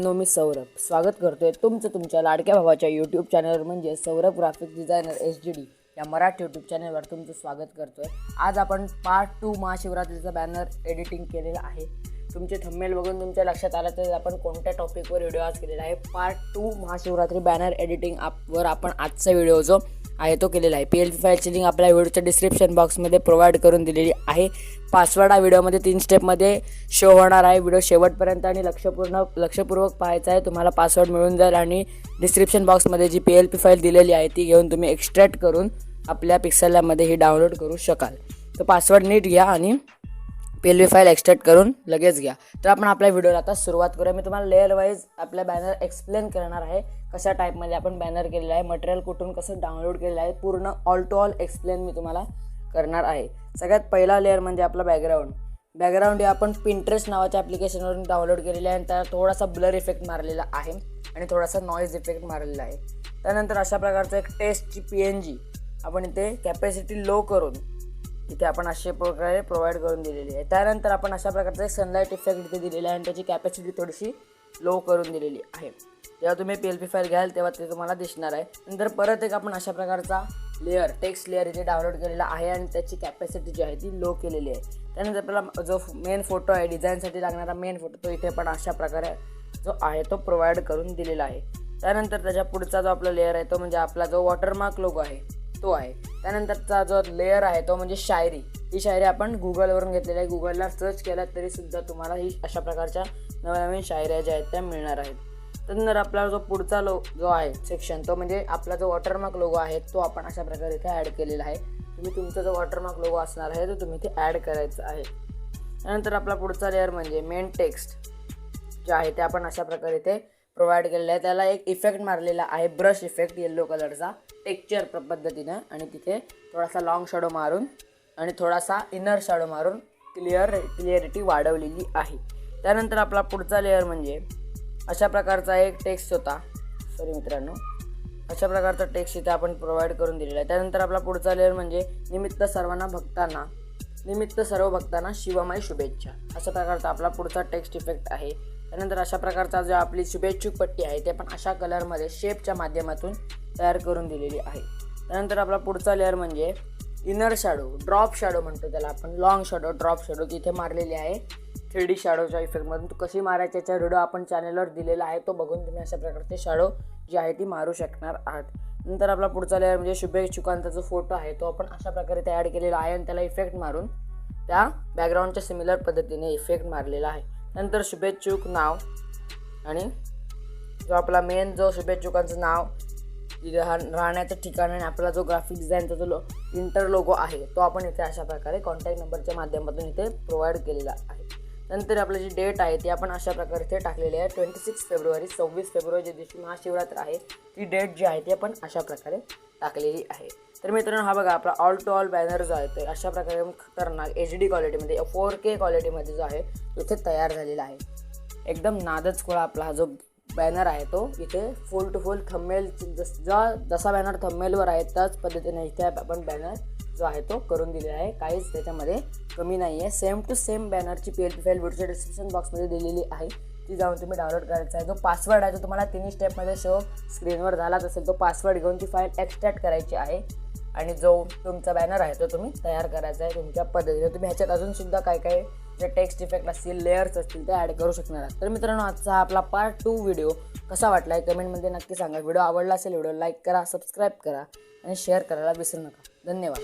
No मी सौरभ. स्वागत करतोय तुमचं तुमच्या लाडक्या भावाच्या यूट्यूब चॅनलवर म्हणजे Saurabh graphic designer H D D या मराठी यूट्यूब चॅनलवर तुमचं स्वागत करतोय. आज आपण पार्ट टू महाशिवरात्रीचा बॅनर एडिटिंग केलेला आहे. तुमचे थंबेल बघून तुमच्या लक्षात आलं तर आपण कोणत्या टॉपिकवर व्हिडिओ आज केलेला आहे? Part two Mahashivratri banner editing वर आपण आजचा व्हिडिओ जो आहे तो केलेला आहे. पी एल पी फाईलची लिंक आपल्या व्हिडिओच्या डिस्क्रिप्शन बॉक्समध्ये प्रोव्हाइड करून दिलेली आहे. पासवर्ड हा व्हिडिओमध्ये तीन स्टेपमध्ये शो होणार आहे. व्हिडिओ शेवटपर्यंत आणि लक्षपूर्ण लक्षपूर्वक पाहायचा आहे. तुम्हाला पासवर्ड मिळून जाईल आणि डिस्क्रिप्शन बॉक्समध्ये जी पी एल पी फाईल दिलेली आहे ती घेऊन तुम्ही एक्स्ट्रॅक्ट करून आपल्या पिक्सलमध्ये ही डाउनलोड करू शकाल. तर पासवर्ड नीट घ्या आणि पी एल फाईल एक्स्ट्रॅक्ट करून लगेच घ्या. तर आपण आपल्या व्हिडिओला आता सुरुवात करूया. मी तुम्हाला लेअर वाईज आपल्या बॅनर एक्सप्लेन करणार आहे कशा टाईपमध्ये आपण बॅनर केलेला आहे मटेरियल कुठून कसं डाउनलोड केलेलं आहे पूर्ण ऑल टू ऑल एक्सप्लेन मी तुम्हाला करणार आहे. सगळ्यात पहिला लेअर म्हणजे आपला बॅकग्राऊंड बॅकग्राऊंड हे आपण पिंटरेस्ट नावाच्या ॲप्लिकेशनवरून डाउनलोड केलेले आहे आणि त्याला थोडासा ब्लर इफेक्ट मारलेला आहे आणि थोडासा नॉईज इफेक्ट मारलेला आहे. त्यानंतर अशा प्रकारचं एक टेस्टची पी एन जी आपण इथे कॅपॅसिटी लो करून इथे आपण अशा प्रकारे प्रोव्हाइड करून दिलेली आहे. त्यानंतर आपण अशा प्रकारचा एक सनलाईट इफेक्ट इथे दिलेला आहे आणि त्याची कॅपॅसिटी थोडीशी लो करून दिलेली आहे. जेव्हा तुम्ही पी एल पी फाईल घ्याल तेव्हा ते तुम्हाला दिसणार आहे. नंतर परत एक आपण अशा प्रकारचा लेअर टेक्स्ट लेअर इथे डाउनलोड केलेला आहे आणि त्याची कॅपॅसिटी जी आहे ती लो केलेली आहे. त्यानंतर आपला जो मेन फोटो आहे डिझाईनसाठी लागणारा मेन फोटो तो इथे पण अशा प्रकारे जो आहे तो प्रोव्हाइड करून दिलेला आहे. त्यानंतर त्याच्या पुढचा जो आपला लेअर आहे तो म्हणजे आपला जो वॉटरमार्क लोगो आहे तो आहे. त्यानंतरचा जो लेअर आहे तो म्हणजे शायरी. ही शायरी आपण गुगलवरून घेतलेली आहे. गुगलला सर्च केला तरीसुद्धा तुम्हाला ही अशा प्रकारच्या नवनवीन शायऱ्या ज्या आहेत त्या मिळणार आहेत. त्यानंतर आपला जो पुढचा लो जो आहे सेक्शन तो म्हणजे आपला जो वॉटरमार्क लोगो आहे तो आपण अशा प्रकारे इथे ॲड केलेला आहे. तुम्ही तुमचा जो वॉटरमार्क लोगो असणार आहे तो तुम्ही इथे ॲड करायचा आहे. त्यानंतर आपला पुढचा लेअर म्हणजे मेन टेक्स्ट जे आहे ते आपण अशा प्रकारे इथे प्रोव्हाइड केलेलं आहे. त्याला एक इफेक्ट मारलेला आहे ब्रश इफेक्ट येल्लो कलरचा टेक्चर पद्धतीनं. आणि तिथे थोडासा लाँग शॅडो मारून आणि थोडासा इनर शॅडो मारून क्लिअर क्लिअरिटी वाढवलेली आहे. त्यानंतर आपला पुढचा लेअर म्हणजे अशा प्रकारचा एक टेक्स्ट होता. सॉरी मित्रांनो. अशा प्रकारचा टेक्स्ट इथे आपण प्रोव्हाइड करून दिलेला आहे. त्यानंतर आपला पुढचा लेअर म्हणजे निमित्त सर्वांना भक्तांना निमित्त सर्व भक्तांना शिवमय शुभेच्छा. अशा प्रकारचा आपला पुढचा टेक्स्ट इफेक्ट आहे. त्यानंतर अशा प्रकारचा जो आपली शुभेच्छुक पट्टी आहे ते पण अशा कलरमध्ये शेपच्या माध्यमातून तयार करून दिलेली आहे. त्यानंतर आपला पुढचा लेअर म्हणजे इनर शॅडो ड्रॉप शॅडो म्हणतो त्याला आपण. लॉंग शॅडो ड्रॉप शॅडो तिथे मारलेली आहे. थ्री डी शॅडोच्या इफेक्टमधून तो कशी मारायची याचा व्हिडिओ आपण चॅनलवर दिलेला आहे तो बघून तुम्ही अशा प्रकारचे शॅडो जी आहे ती मारू शकणार आहात. नंतर आपला पुढचा लेअर म्हणजे शुभेच्छुकांचा जो फोटो आहे तो आपण अशा प्रकारे तयार केलेला आहे आणि त्याला इफेक्ट मारून त्या बॅकग्राऊंडच्या सिमिलर पद्धतीने इफेक्ट मारलेला आहे. नंतर शुभेच्छुक नाव आणि जो आपला मेन जो शुभेच्छुकांचं नाव तिथे राहण्याचं ठिकाण आणि आपला जो ग्राफिक डिझाईनचा जो लो इंटर लोगो आहे तो आपण इथे अशा प्रकारे कॉन्टॅक्ट नंबरच्या माध्यमातून इथे प्रोव्हाइड केलेला आहे. नंतर आपलं जी डेट आहे ती आपण अशा प्रकारे इथे टाकलेली आहे. ट्वेंटी सिक्स फेब्रुवारी सव्वीस फेब्रुवारी ज्या दिवशी महाशिवरात्र आहे ती डेट जी आहे ती आपण अशा प्रकारे टाकलेली आहे. तर मित्रांनो हा बघा आपला ऑल टू ऑल बॅनर जो आहे तर अशा प्रकारे खतरनाक एच डी क्वालिटीमध्ये फोर के क्वालिटीमध्ये जो आहे तो इथे तयार झालेला आहे. एकदम नादच खोळा आपला हा जो बॅनर आहे तो इथे फुल टू फुल थंबनेल जस जा जसा बॅनर थंबनेलवर आहे त्याच पद्धतीने इथे आपण बॅनर जो आहे तो करून दिलेला आहे. काहीच त्याच्यामध्ये कमी नाही आहे सेम टू सेम बॅनरची पी एल पी फाईल व्हिडिओच्या डिस्क्रिप्शन बॉक्समध्ये दिलेली आहे. ती जाऊन तुम्ही डाउनलोड करायचा आहे. जो पासवर्ड आहे तो तुम्हाला तिन्ही स्टेपमध्ये शो स्क्रीनवर झालाच असेल तो पासवर्ड घेऊन ती फाईल एक्स्ट्रॅक्ट करायची आहे. आणि जो तुमचा बॅनर आहे तो तुम्ही तयार करायचा आहे तुमच्या पद्धतीने. तुम्ही ह्याच्यात अजूनसुद्धा काय काय जे टेक्स्ट इफेक्ट असतील लेअर्स असतील ते ॲड करू शकणार आहात. तर मित्रांनो आजचा हा आपला पार्ट टू व्हिडिओ कसा वाटला आहे कमेंटमध्ये नक्की सांगा. व्हिडिओ आवडला असेल व्हिडिओ लाईक करा सबस्क्राईब करा आणि शेअर करायला विसरू नका. धन्यवाद